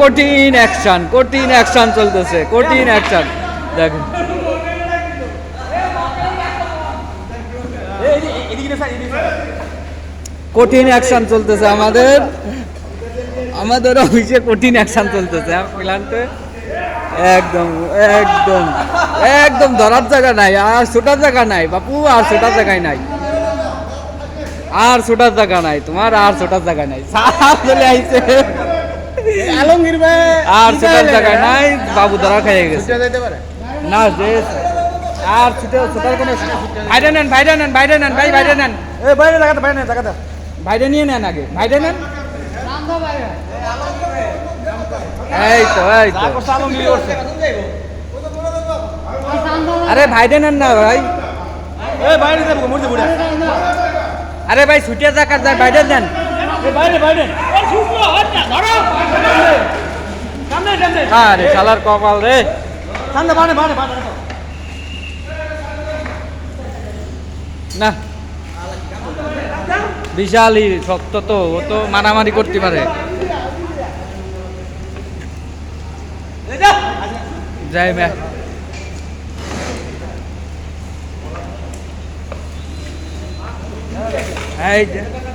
কঠিন অ্যাকশন কঠিন অ্যাকশন চলতেছে কঠিন অ্যাকশন দেখেন। কঠিন অ্যাকশন চলতেছে আমাদের। আমাদের অফিসে কঠিন অ্যাকশন চলতেছে হ্যাঁ, একদম একদম একদম ধরার জায়গা নাই আর ছোটার জায়গা নাই বাপু আর ছোটার জায়গায় নাই। আর ছোটার জায়গা নাই তোমার আর ছোটার জায়গা নাই। চলে আইছে। আলমগীর ভাই আর ছোটার জায়গায় নাই বাবু ধরা খেয়ে গেছে। ছুটে যেতে পারে? না যে আর ছুটে ছোটার কোনো ভাইরে নেন ভাইরে নেন ভাইরে নেন ভাই ভাইরে নেন। এ বাইরে জায়গাটা বাইরে জায়গাটা ভাইরে নিয়ে নেন আগে। ভাইরে নেন। এই তো এই তো। আরে ভাইরে নেন না ভাই। এ বাইরে যাব মুড়তে বুড়া। আরে ভাই ছুটে যাকার যায় বাইরে দেন বাইরে বাইরে। আরে শালার কপাল রে। না। বিশালই শক্ত তো ও তো মারামারি করতে পারে। যাই ম্যা এই